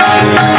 Thank you.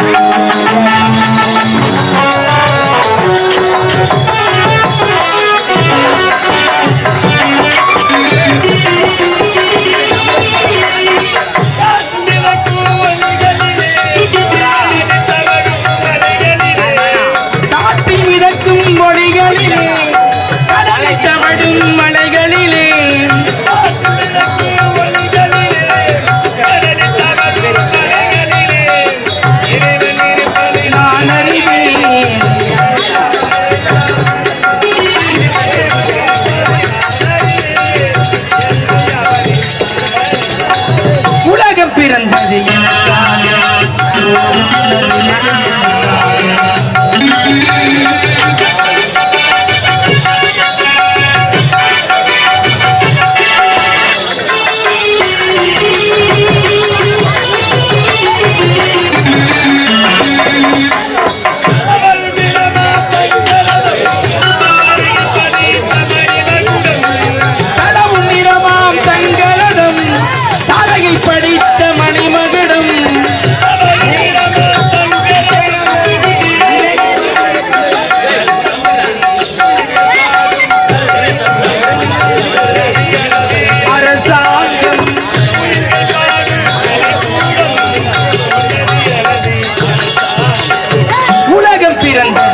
Peter and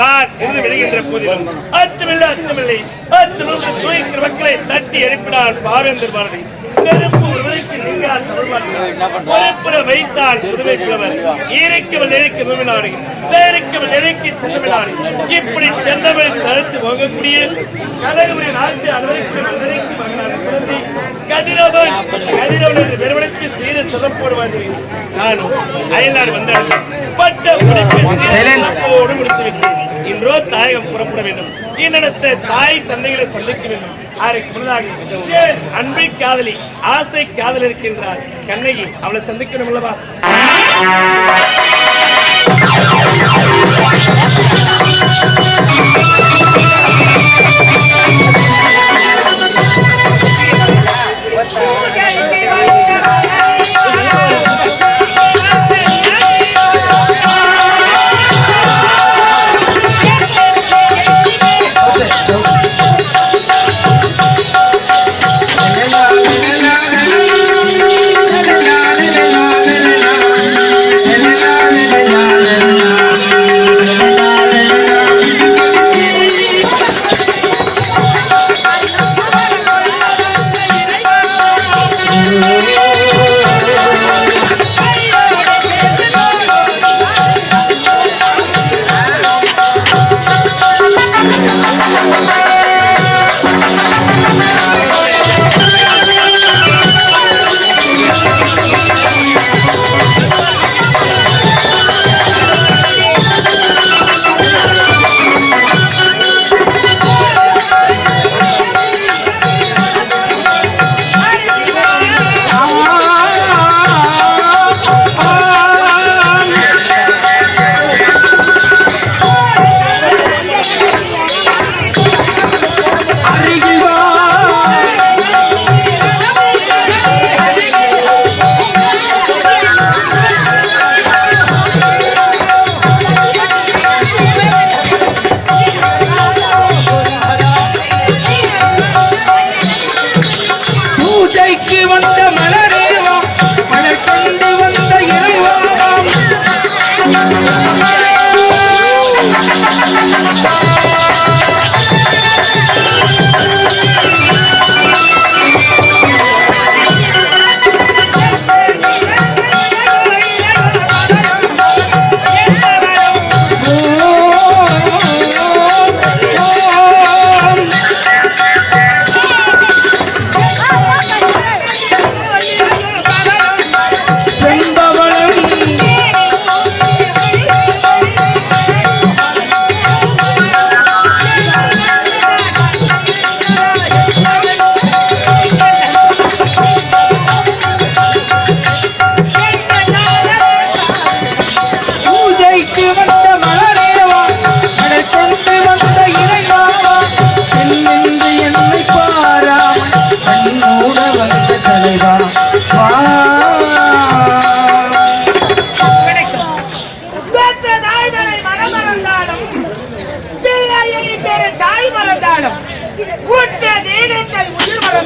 மனிதனிடம் என்று விளைகின்ற போதிலும் அச்சமில்லை அச்சமில்லை. அச்சமில்லை தூய்க்கிற மக்களை தட்டி எழுப்பினார் பாவேந்தர் பாரதி. நெருப்பு ஒருவருக்கு நீங்காத பொறுப்புற வைத்தால் புதுமை இறைக்கு விரும்பினாரு பேருக்கவள் இறைக்கு சென்றமினாரு இப்படி சென்றவர்கள் கருத்து போகக்கூடிய கழகமுடைய கதிரவன். கதிரவன் என்று வெறுவனைத்து சீர சிறப்போடு நானும் அயல்நாடு வந்தார்கள். பட்ட முடிப்போடு முடித்து விட்டேன் இன்றோ தாயகம் புறப்பட வேண்டும். இன்னிடத்த தாய் தந்தைகளை சந்திக்க வேண்டும். அதற்கு முன்னதாக அன்பை காதலி ஆசை காதல் இருக்கின்றார். கண்ணகி அவளை சந்திக்கணும் அல்லவா?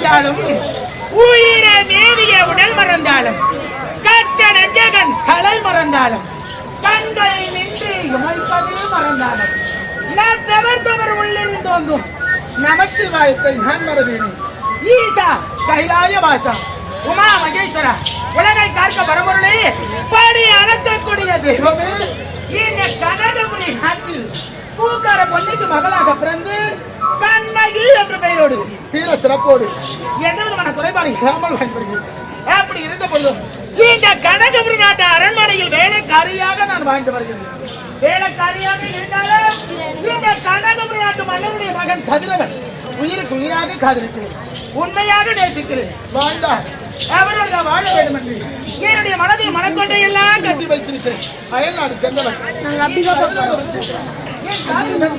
மறந்தாலும் உயிர மேவிய உடல் மறந்தாலும் கற்ற ஜெகன் கலை மறந்தாலும் கண்களை நின்று இமைப்பதே மறந்தாலும் நற்றவர் தவர் உள்ளிருந்தோங்கும் நமச்சிவாயத்தை நான் மறவேனே ஈசா கைலாய வாசா உமா மகேஸ்வரா உலகை காக்க பரம்பொருளே படி அழைக்கக்கூடிய தெய்வமே இந்த கனகபுரி நாட்டில் பூக்கார பொண்ணுக்கு மகளாக பிறந்து பெயரோடு சீர சிறப்போடு. எந்த விதமான குறைபாடு இல்லாமல் வாழ்ந்திருக்கிறேன் அப்படி இருந்த பொழுதும் இந்த கனகபுரி நாட்டு அரண்மனையில் வேலைக்காரியாக நான் வாழ்ந்து வருகிறேன். வேலைக்காரியாக இருந்தாலும் இந்த கனகபுரி நாட்டு மன்னருடைய மகன் கதிரவன் உயிருக்கு உயிராக காதலிக்கிறேன். உண்மையாக நேசிக்கிறேன். வாழ்ந்தார் அவரோடு நான் வாழ வேண்டும் என்று என்னுடைய மனதை மனக்கொண்டை எல்லாம் கட்டி வைத்திருக்கிறேன். அயல்நாடு சென்றவன். என் காதலை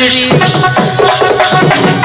Thank you.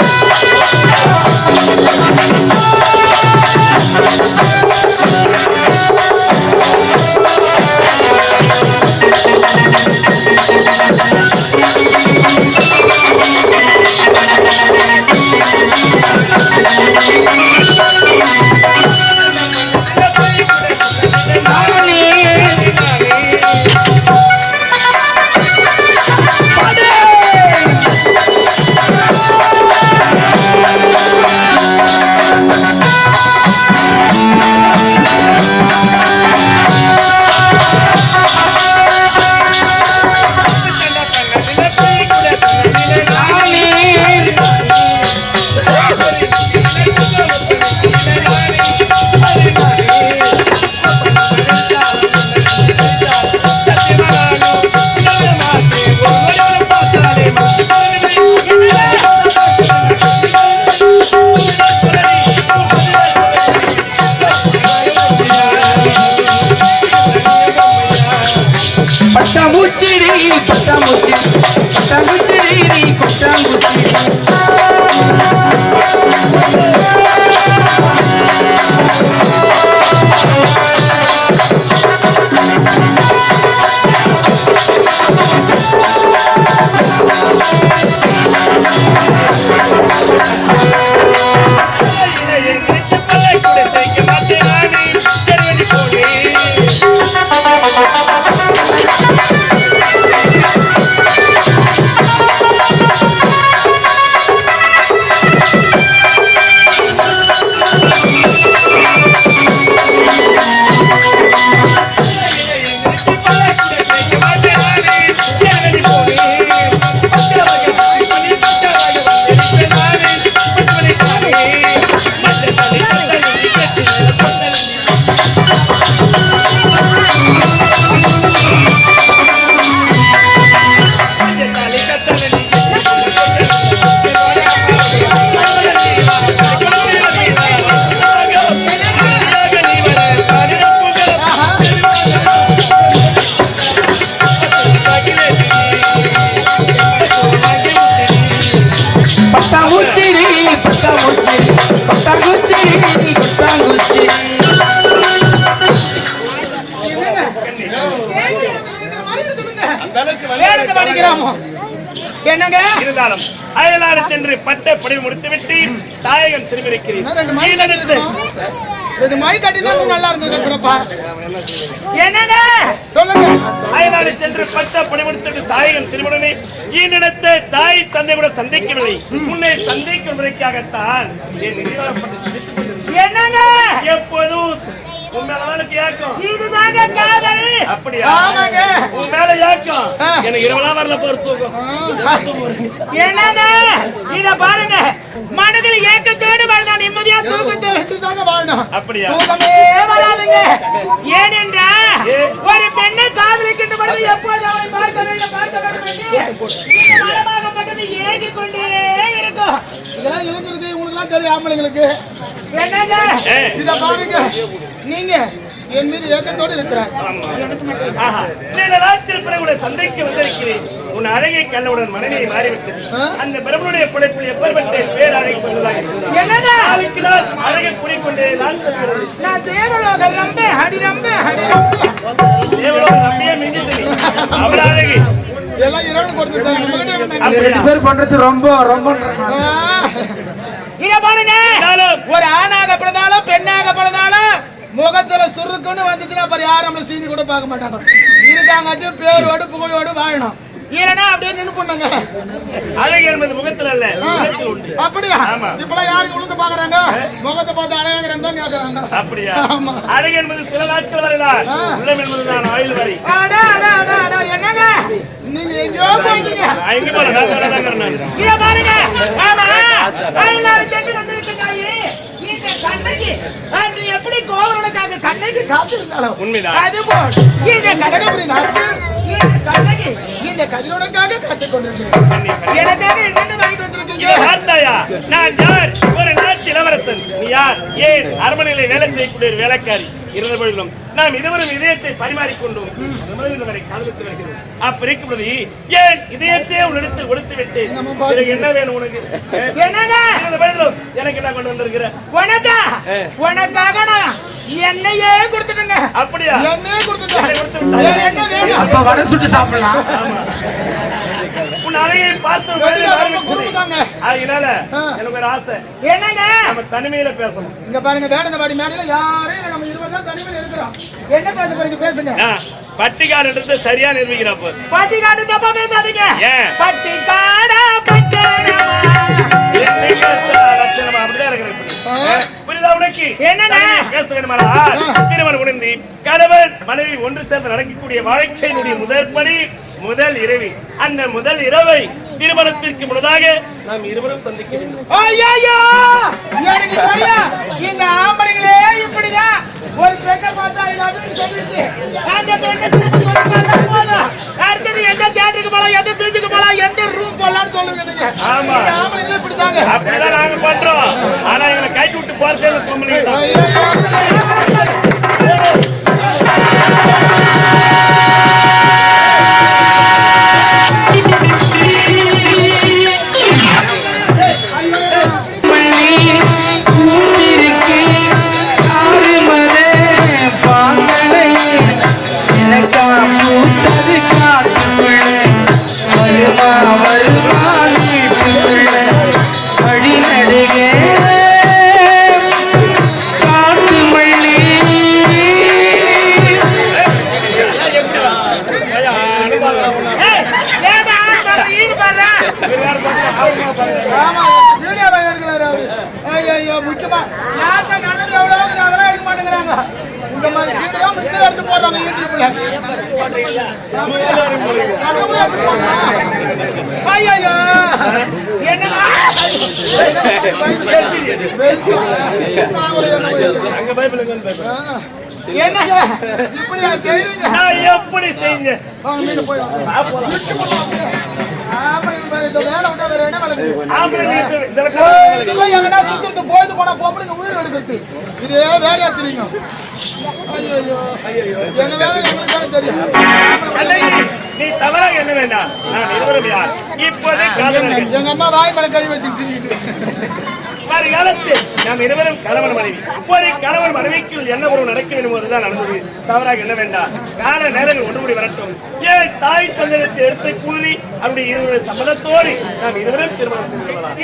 அயலாறு சென்று பட்ட படிவு முடித்துவிட்டு தாயகம் திரும்பியிருக்கிறேன் ரெண்டு மணி ஈழத்து ரெண்டு மணி கட்டினா நல்லா இருந்திருக்க சிறப்பா. என்னங்க? சொல்லுங்க. அயலாறு சென்று பட்ட படிமுடித்துட்டு தாயகம் திருமணமே ஈனிடத்தை தாய் தந்தை கூட சந்திக்கவில்லை. முன்னே சந்திக்கும் முறைக்காகத்தான் என். என்னங்க? எப்போதும் உன் மேல ஏக்கம். இதுதாங்க காதல். அப்படியா? ஆமாங்க. உன் மேல ஏக்கம். எனக்கு இரவலாம் வரல போற தூக்கம் என்னங்க? இத பாருங்க. மனதில் ஏக்கத்தோடு வாழ்ந்தா நிம்மதியா தூக்கத்தை ரெண்டு தாங்க வாழணும். அப்படியா? தூக்கமே வராதுங்க. ஏனென்றா. ஒரு பெண்ணை காதலிக்கின்ற பொழுது எப்போது அவளை பார்க்க வேண்டும் பார்க்க வேண்டும் என்று இந்த மனமாகப்பட்டது ஏங்கிக் கொண்டே இருக்கும். இதெல்லாம் இளைஞருக்கு உங்களுக்கு எல்லாம் தெரியும் ஆம்பளைங்களுக்கு என்னங்க. இத பாருங்க. நீங்க என் மீது ஏக்கத்தோடு உன்னை சந்தைக்கு வந்திருக்கிறேன். உன் அழகை கண்டவுடன் மனைவியை மாறிவிட்டது? அந்த பிரபனுடைய படைப்பில் எப்பேற்பட்ட பேர் அழகை நாள் அழகை குடிக்கொண்டே நான் தேவலோக ரொம்ப அடி ரொம்ப அடி ரொம்ப தேவலோக நம்பியே மிஞ்சிட்டு. அவள் அழகு. எல்லாம் இரவு. அப்படியா? ரெண்டு பேர் பண்றது ரொம்ப ரொம்ப இத பாருங்க. ஒரு ஆணாக பிறந்தாலும் பெண்ணாக பிறந்தாலும் முகத்துல சுருக்குன்னு வந்துச்சுன்னா அப்புறம் யாரும் நம்மள சீனி கூட பார்க்க மாட்டாங்க. இருக்காங்காட்டியும் பேரோடு புகழோடு வாழணும். இல்லைன்னா அப்படியே நின்று பண்ணுங்க அழகு என்பது முகத்தில் உண்டு. அப்படியா. இப்பெல்லாம் யாருக்கு உளுந்து பாக்குறாங்க முகத்தை பார்த்து அழகாங்கிறன்னு தான் கேக்குறாங்க. அப்படியா. அழகு என்பது சில நாட்கள் வரைதான். ஆ. உள்ளம் என்பது நான் ஆயுள் வரை. அடா, அடா, அடா, அடா, என்னங்க? நீங்க எங்கேயோ போயிட்டீங்க. நான் எங்க போறேன் நான் சொல்லதாங்க நான் இத பாருங்க. ஆமா. அயல்நாடு சென்று வந்திருக்கிறாயே இந்த கண்ணகி. அன்று எப்படி கோவலனுக்காக கண்ணகி காத்திருந்தாலும் உண்மைதான். இந்த நாட்டு இந்த கண்ணகி. இந்த காத்துக் கொண்டிருக்கிறேன். எனக்காக என்னென்ன வாங்கிட்டு வந்திருக்கீங்க? நான் யார்? ஒரு நாட்டு இளவரசன். நீ யார்? ஏன் அரண்மனையில வேலை செய்யக்கூடிய வேலைக்காரி. இருந்த பொழுதிலும் நாம் இருவரும் இதயத்தை பரிமாறிக்கொண்டோம். வரை காதலித்து வருகிறோம். அப்ப இருக்கும் பொழுது ஏன் இதயத்தையே உன்னிடத்தில் கொடுத்து விட்டு என்ன வேணும் உனக்கு? எனக்கு என்ன கொண்டு வந்திருக்கிற? உனக்கா. உனக்காக நான் என்னையே கொடுத்துட்டுங்க. அப்படியா? என்னையே கொடுத்துட்டேன் என்னை கொடுத்து விட்டாய். வேற என்ன வேணும்? அப்ப வடை சுட்டு சாப்பிடலாம். உன் அழகை பார்த்து. அதனால. எனக்கு ஒரு ஆசை. என்னங்க? நம்ம தனிமையில பேசணும். இங்க பாருங்க வேடந்தபாடி மேடையில இல்ல நம்ம இருவர் தான் தனிமையில இருக்கிறோம். என்ன பேச போறீங்க? பேசுங்க. பட்டிக்காரன்றது சரியா நிரூபிக்கிறப்ப பட்டி காட்டு தப்பா பேசாதீங்க. ஏன்? பட்டி காடா பட்டணமா லட்சணமா அப்படிதான் இருக்கிறது புரியுதா உனக்கு? என்னண்ணே? தனிமையில் பேச வேண்டுமானா திருமணம் உணர்ந்து கணவன் மனைவி ஒன்று சேர்ந்து நடக்கக்கூடிய வாழ்க்கையினுடைய முதல் படி முதல் இரவி. அந்த முதல் இரவை திருமணத்திற்கு முன்னதாக நாம் இருவரும் சந்திக்க வேண்டும். இந்த ஆம்பளைங்களே இப்படிதான். ஒரு பெண்ணை பார்த்தா அடுத்தது எந்த தியேட்டருக்கு போலாம் எந்த பீச்சுக்கு போலாம் எந்த ரூம் போலாம்னு சொல்லுங்க. ஆமா. ஆம்பளைங்களே இப்படிதாங்க. அப்படிதான் நாங்க பண்றோம். ஆனா எங்களை கை விட்டு போறதே பொம்பளை முக்கியமா யார்கிட்ட நல்லது அதெல்லாம் எடுக்க மாட்டேங்கிறாங்க இந்த மாதிரி சீடு தான் முக்கியம் எடுத்து போடுறாங்க யூடியூப்ல கனவு என்னடா? என்ன அங்க பைபிள் வந்து என்னங்க? நான் எப்படி செஞ்ச வாங்க மீன் போய் வாங்க. ஆமா இந்த இந்த வேலை வேற என்ன வேலை எங்கனா சுத்துறது பொழுது போனா பொம்பளைங்க உயிர் எடுக்கிறது இதே வேலையா தெரியுங்க. ஐயோ எங்க வேலை தானே தெரியும். நீ என்ன வேண்டாம் நான் இருவரும் யார் இப்போதே காதலர்கள். எங்க அம்மா வாய் மேல கை வச்சுக்கிட்டு வருகாலத்தில் நாம் இருவரும் கணவன் மனைவி. இப்போதை கணவன் மனைவிக்குள் என்ன உறவு நடக்க வேண்டும் அதுதான் நடந்தது. தவறாக என்ன வேண்டாம். கால நேரங்கள் முடி வரட்டும். ஏன் தாய் தந்தனத்தை எடுத்து கூறி அவருடைய இருவருடைய சம்மதத்தோடு நாம் இருவரும் திருமணம் செய்து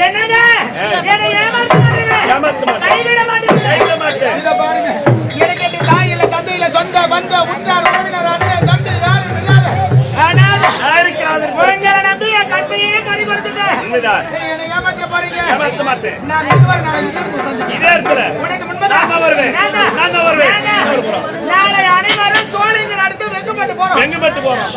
ஏமாத்த மாட்டேன் இதே இடத்துல? நான் வருவேன் நானா? வருவேன். நாளை அனைவரும் சோழிங்க நடந்து வெக்கப்பட்டு போறோம் எங்க பட்டு போறோம்